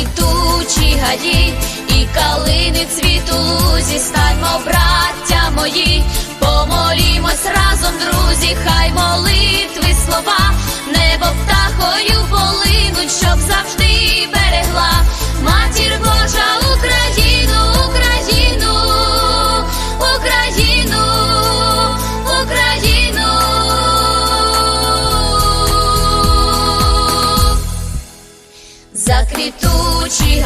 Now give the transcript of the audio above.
квітучі гаді, і калини цвіту лузі, станьмо, браття мої, помолімось разом, друзі, хай молитви слова, небо птахою. квітучі